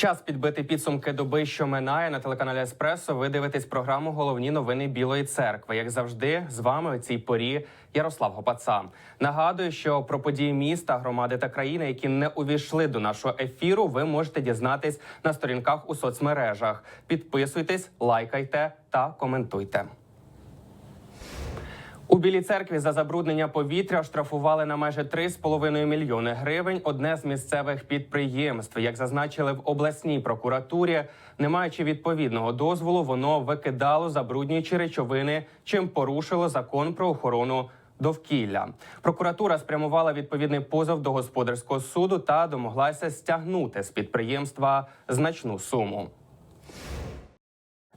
Час підбити підсумки доби, що минає на телеканалі Еспресо. Ви дивитесь програму Головні новини Білої церкви. Як завжди, з вами у цій порі Ярослав Гопаца. Нагадую, що про події міста, громади та країни, які не увійшли до нашого ефіру, ви можете дізнатись на сторінках у соцмережах. Підписуйтесь, лайкайте та коментуйте. У Білій церкві за забруднення повітря штрафували на майже 3,5 мільйони гривень одне з місцевих підприємств. Як зазначили в обласній прокуратурі, не маючи відповідного дозволу, воно викидало забруднюючі речовини, чим порушило закон про охорону. Довкілля прокуратура спрямувала відповідний позов до господарського суду та домоглася стягнути з підприємства значну суму.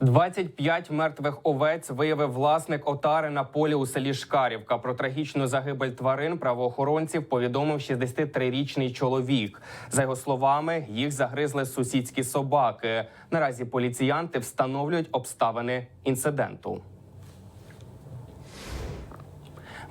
25 мертвих овець виявив власник отари на полі у селі Шкарівка. Про трагічну загибель тварин правоохоронців повідомив 63-річний чоловік. За його словами, їх загризли сусідські собаки. Наразі поліціянти встановлюють обставини інциденту.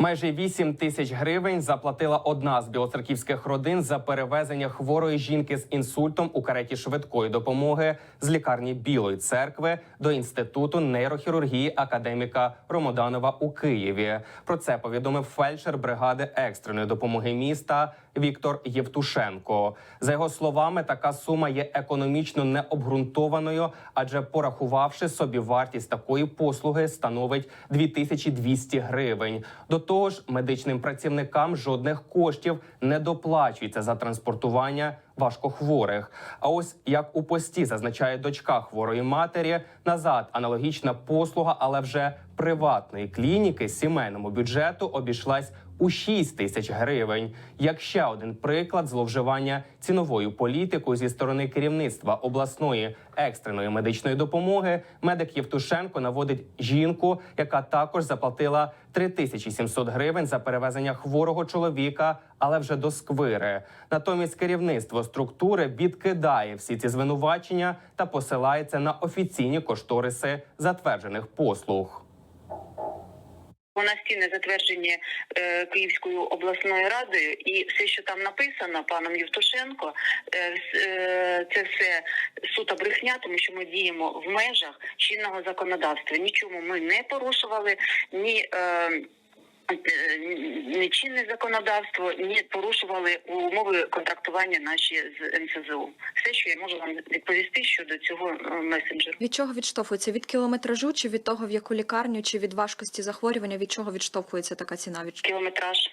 Майже 8 тисяч гривень заплатила одна з білоцерківських родин за перевезення хворої жінки з інсультом у кареті швидкої допомоги з лікарні Білої церкви до інституту нейрохірургії академіка Ромоданова у Києві. Про це повідомив фельдшер бригади екстреної допомоги міста Віктор Євтушенко. За його словами, така сума є економічно необґрунтованою, адже порахувавши собі вартість такої послуги, становить 2200 гривень. До того ж, медичним працівникам жодних коштів не доплачується за транспортування важкохворих. А ось як у пості зазначає дочка хворої матері, назад аналогічна послуга, але вже приватної клініки сімейному бюджету обійшлась у 6 тисяч гривень. Як ще один приклад зловживання ціновою політикою зі сторони керівництва обласної екстреної медичної допомоги, медик Євтушенко наводить жінку, яка також заплатила 3700 гривень за перевезення хворого чоловіка, але вже до сквири. Натомість керівництво структури відкидає всі ці звинувачення та посилається на офіційні кошториси затверджених послуг. Нас стіни затверджені е, Київською обласною радою, і все, що там написано паном Євтушенко, е, е, це все сута брехня, тому що ми діємо в межах чинного законодавства. Нічому ми не порушували, ні. Е, чинне законодавство, ні порушували умови контрактування наші з НСЗУ. Все, що я можу вам відповісти щодо цього е, месенджеру. Від чого відштовхується? Від кілометражу, чи від того, в яку лікарню, чи від важкості захворювання? Від чого відштовхується така ціна? Від Кілометраж.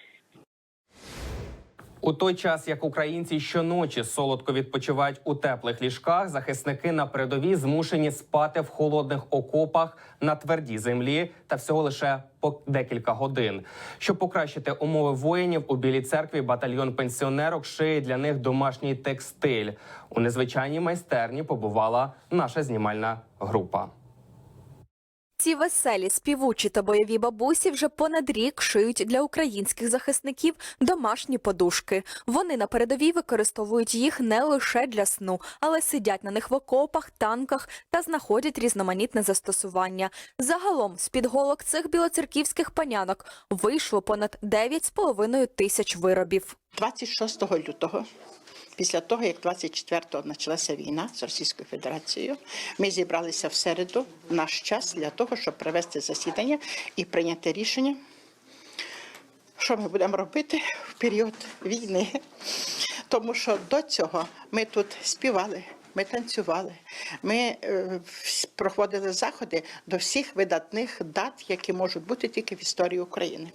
У той час, як українці щоночі солодко відпочивають у теплих ліжках, захисники на передовій змушені спати в холодних окопах на твердій землі та всього лише по декілька годин. Щоб покращити умови воїнів, у білій церкві батальйон пенсіонерок шиє для них домашній текстиль. У незвичайній майстерні побувала наша знімальна група. Ці веселі, співучі та бойові бабусі вже понад рік шиють для українських захисників домашні подушки. Вони на передовій використовують їх не лише для сну, але сидять на них в окопах, танках та знаходять різноманітне застосування. Загалом з під голок цих білоцерківських панянок вийшло понад 9,5 тисяч виробів. 26 лютого, після того, як 24-го почалася війна з Російською Федерацією, ми зібралися в середу наш час для того, щоб провести засідання і прийняти рішення, що ми будемо робити в період війни. Тому що до цього ми тут співали. Ми танцювали, ми е, проходили заходи до всіх видатних дат, які можуть бути тільки в історії України.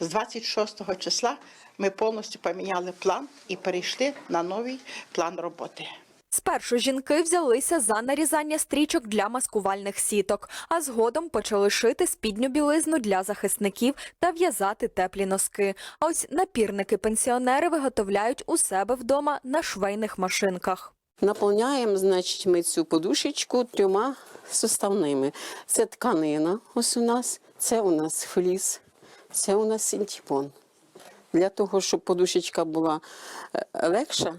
З 26 числа ми повністю поміняли план і перейшли на новий план роботи. Спершу жінки взялися за нарізання стрічок для маскувальних сіток, а згодом почали шити спідню білизну для захисників та в'язати теплі носки. А ось напірники-пенсіонери виготовляють у себе вдома на швейних машинках. Наповняємо, значить, ми цю подушечку трьома суставними. Це тканина, ось у нас, це у нас фліс, це у нас синтепон. Для того, щоб подушечка була е, легша,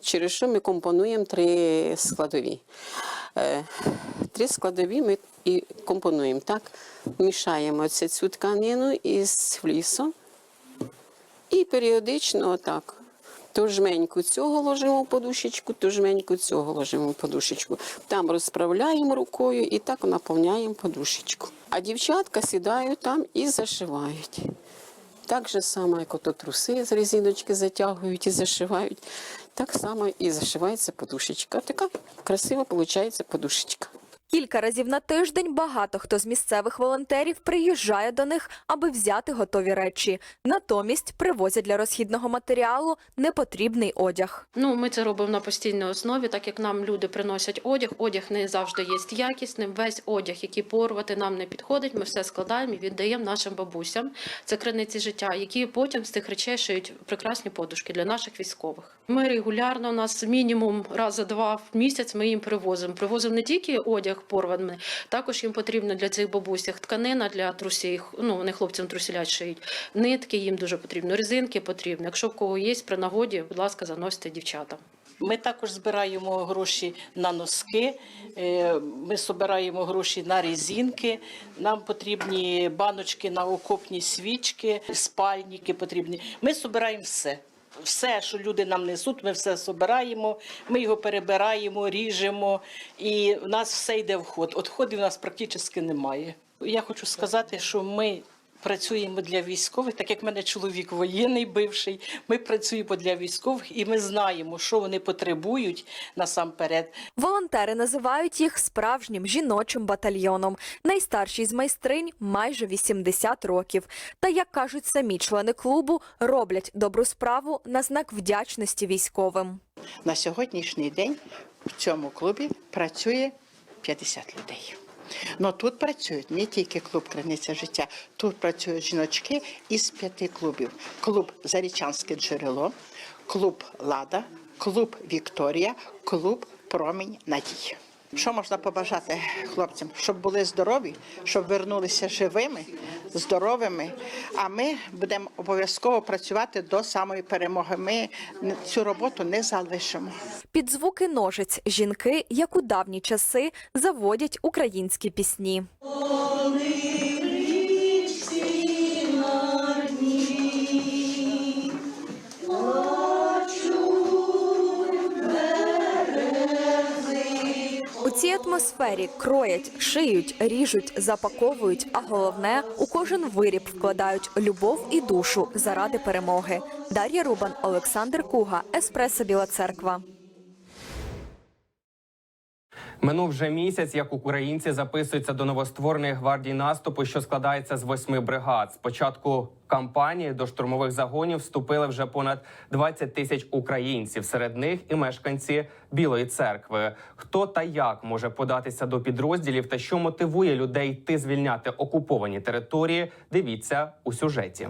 через що ми компонуємо три складові. Е, Три складові ми і компонуємо. Так? Мішаємо цю тканину із флісом і періодично отак То жменьку цього ложимо в подушечку, то жменьку цього ложимо в подушечку. Там розправляємо рукою і так наповняємо подушечку. А дівчатка сідають там і зашивають. Так же само, як ото труси з резиночки затягують і зашивають, так само і зашивається подушечка. Така красива виходить подушечка. Кілька разів на тиждень багато хто з місцевих волонтерів приїжджає до них, аби взяти готові речі. Натомість привозять для розхідного матеріалу непотрібний одяг. Ну, ми це робимо на постійній основі, так як нам люди приносять одяг. Одяг не завжди є якісним. Весь одяг, який порвати нам не підходить, ми все складаємо і віддаємо нашим бабусям. Це криниці життя, які потім з тих речей шиють прекрасні подушки для наших військових. Ми регулярно у нас мінімум раз за два в місяць ми їм привозимо. Привозимо не тільки одяг порваний, також їм потрібно для цих бабусях тканина для трусів. Ну вони хлопцям трусілять шиють. Нитки їм дуже потрібно, резинки потрібно. Якщо в кого є при нагоді, будь ласка, заносите дівчатам. Ми також збираємо гроші на носки, е, ми збираємо гроші на резинки. Нам потрібні баночки на окопні свічки, спальники потрібні. Ми збираємо все. Все, що люди нам несуть, ми все збираємо, ми його перебираємо, ріжемо, і в нас все йде в ход. Отходів у нас практично немає. Я хочу сказати, що ми працюємо для військових, так як в мене чоловік воєнний бивший. Ми працюємо для військових і ми знаємо, що вони потребують насамперед. Волонтери називають їх справжнім жіночим батальйоном. Найстарший з майстринь майже 80 років. Та як кажуть самі члени клубу, роблять добру справу на знак вдячності військовим. На сьогоднішній день в цьому клубі працює 50 людей. Ну тут працюють не тільки клуб Криниця життя, тут працюють жіночки із п'яти клубів: клуб Зарічанське джерело, клуб Лада, клуб Вікторія, клуб Промінь Надії. Що можна побажати хлопцям? Щоб були здорові, щоб вернулися живими, здоровими. А ми будемо обов'язково працювати до самої перемоги. Ми цю роботу не залишимо. Під звуки ножиць жінки, як у давні часи, заводять українські пісні. Атмосфері кроять, шиють, ріжуть, запаковують, а головне у кожен виріб вкладають любов і душу заради перемоги. Дар'я Рубан, Олександр Куга, Еспресо Біла Церква. Минув вже місяць, як українці записуються до новоствореної гвардії наступу, що складається з восьми бригад. З початку кампанії до штурмових загонів вступили вже понад 20 тисяч українців. Серед них і мешканці Білої церкви. Хто та як може податися до підрозділів та що мотивує людей йти звільняти окуповані території? Дивіться у сюжеті.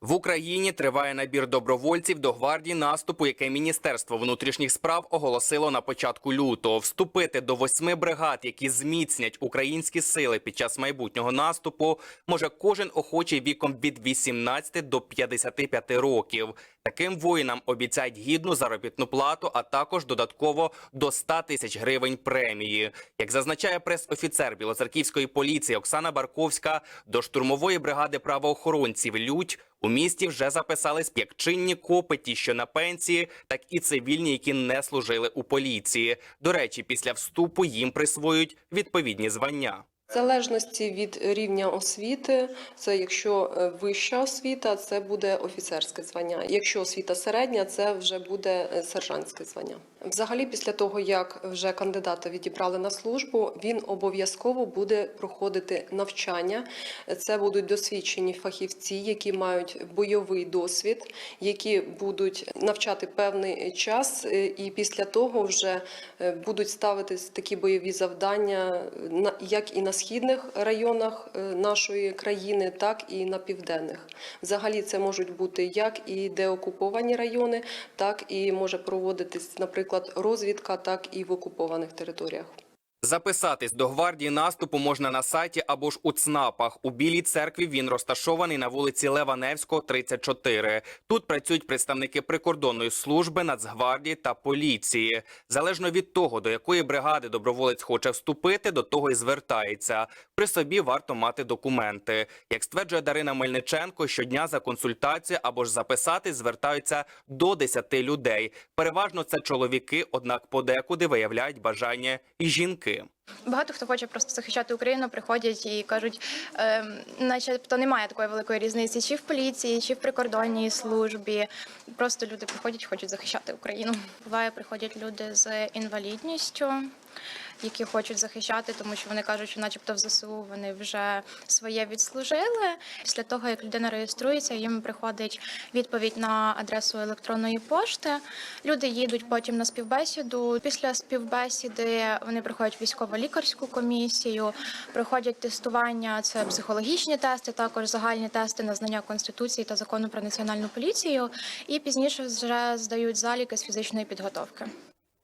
В Україні триває набір добровольців до гвардії наступу, яке Міністерство внутрішніх справ оголосило на початку лютого. Вступити до восьми бригад, які зміцнять українські сили під час майбутнього наступу, може кожен охочий віком від 18 до 55 років. Таким воїнам обіцяють гідну заробітну плату, а також додатково до 100 тисяч гривень премії. Як зазначає прес-офіцер білоцерківської поліції Оксана Барковська, до штурмової бригади правоохоронців Лють у місті вже записались як чинні копи, ті, що на пенсії, так і цивільні, які не служили у поліції. До речі, після вступу їм присвоюють відповідні звання. В залежності від рівня освіти, це якщо е, вища освіта, це буде офіцерське звання. Якщо освіта середня, це вже буде е, сержантське звання. Взагалі, після того як вже кандидата відібрали на службу, він обов'язково буде проходити навчання. Це будуть досвідчені фахівці, які мають бойовий досвід, які будуть навчати певний час, е, і після того вже е, будуть ставитись такі бойові завдання як і на східних районах е, нашої країни, так і на південних. Взагалі, це можуть бути як і деокуповані райони, так і може проводитись, наприклад, розвідка, так і в окупованих територіях. Записатись до гвардії наступу можна на сайті або ж у ЦНАПах. У Білій церкві він розташований на вулиці Лева Невського, 34. Тут працюють представники прикордонної служби, Нацгвардії та поліції. Залежно від того, до якої бригади доброволець хоче вступити, до того й звертається. При собі варто мати документи. Як стверджує Дарина Мельниченко, щодня за консультацію або ж записатись звертаються до 10 людей. Переважно це чоловіки, однак подекуди виявляють бажання і жінки. Багато хто хоче просто захищати Україну, приходять і кажуть, е, начебто немає такої великої різниці, чи в поліції, чи в прикордонній службі. Просто люди приходять, хочуть захищати Україну. Буває, приходять люди з інвалідністю, які хочуть захищати, тому що вони кажуть, що, начебто, в ЗСУ вони вже своє відслужили. Після того, як людина реєструється, їм приходить відповідь на адресу електронної пошти. Люди їдуть потім на співбесіду. Після співбесіди вони проходять військово-лікарську комісію, проходять тестування, це психологічні тести, також загальні тести на знання конституції та закону про національну поліцію. І пізніше вже здають заліки з фізичної підготовки.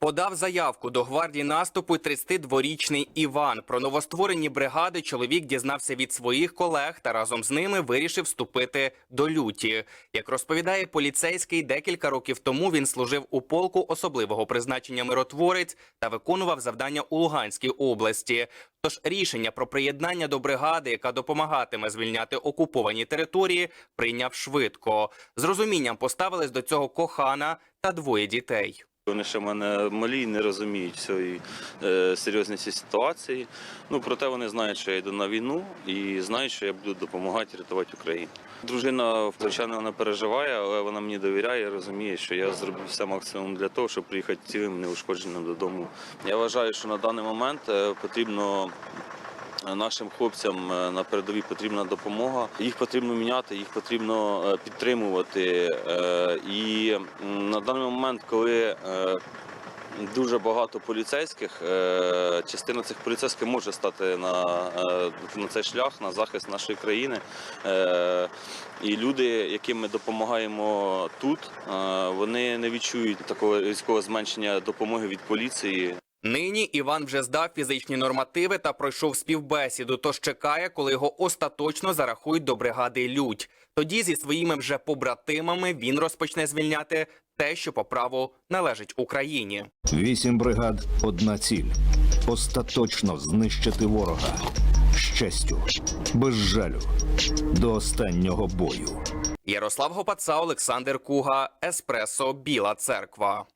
Подав заявку до гвардії наступу й 32-річний Іван. Про новостворені бригади чоловік дізнався від своїх колег та разом з ними вирішив вступити до люті. Як розповідає поліцейський, декілька років тому він служив у полку особливого призначення миротворець та виконував завдання у Луганській області. Тож рішення про приєднання до бригади, яка допомагатиме звільняти окуповані території, прийняв швидко. З розумінням поставились до цього кохана та двоє дітей. Вони ще мене малі не розуміють всієї е, серйозності ситуації. Ну проте вони знають, що я йду на війну і знають, що я буду допомагати рятувати Україну. Дружина звичайно не переживає, але вона мені довіряє, розуміє, що я зроблю все максимум для того, щоб приїхати цілим неушкодженим додому. Я вважаю, що на даний момент е, потрібно. Нашим хлопцям е, на передовій потрібна допомога. Їх потрібно міняти, їх потрібно е, підтримувати. Е, І на даний момент, коли дуже багато поліцейських, частина цих поліцейських може стати на, на цей шлях, на захист нашої країни. І люди, яким ми допомагаємо тут, вони не відчують такого різкого зменшення допомоги від поліції. Нині Іван вже здав фізичні нормативи та пройшов співбесіду, тож чекає, коли його остаточно зарахують до бригади Людь. Тоді зі своїми вже побратимами він розпочне звільняти те, що по праву належить Україні. Вісім бригад, одна ціль. Остаточно знищити ворога. Щастю, без жалю. До останнього бою. Ярослав Гопаца, Олександр Куга, Еспресо, Біла Церква.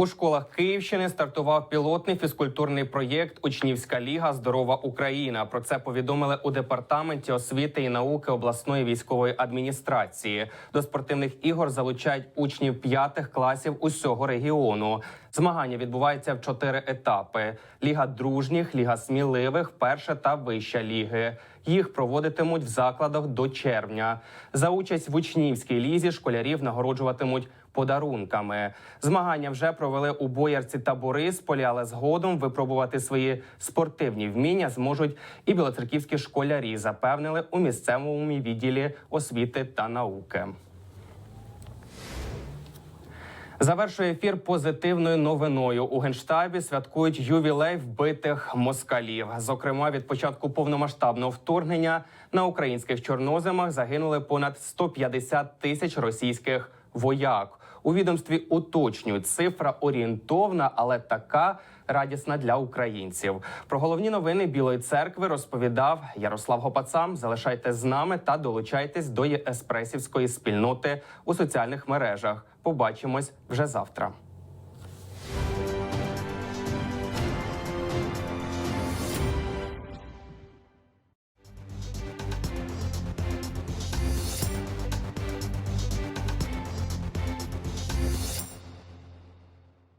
У школах Київщини стартував пілотний фізкультурний проєкт Учнівська ліга Здорова Україна. Про це повідомили у департаменті освіти і науки обласної військової адміністрації. До спортивних ігор залучають учнів п'ятих класів усього регіону. Змагання відбуваються в чотири етапи: ліга дружніх, ліга сміливих, перша та вища ліги. Їх проводитимуть в закладах до червня. За участь в учнівській лізі школярів нагороджуватимуть подарунками. Змагання вже провели у Боярці та Борисполі, але згодом випробувати свої спортивні вміння зможуть і білоцерківські школярі, запевнили у місцевому відділі освіти та науки. Завершує ефір позитивною новиною. У генштабі святкують ювілей вбитих москалів. Зокрема, від початку повномасштабного вторгнення на українських чорноземах загинули понад 150 тисяч російських вояк. У відомстві уточнюють цифра орієнтовна, але така радісна для українців. Про головні новини Білої церкви розповідав Ярослав Гопацам. Залишайте з нами та долучайтесь до еспресівської спільноти у соціальних мережах. Побачимось вже завтра.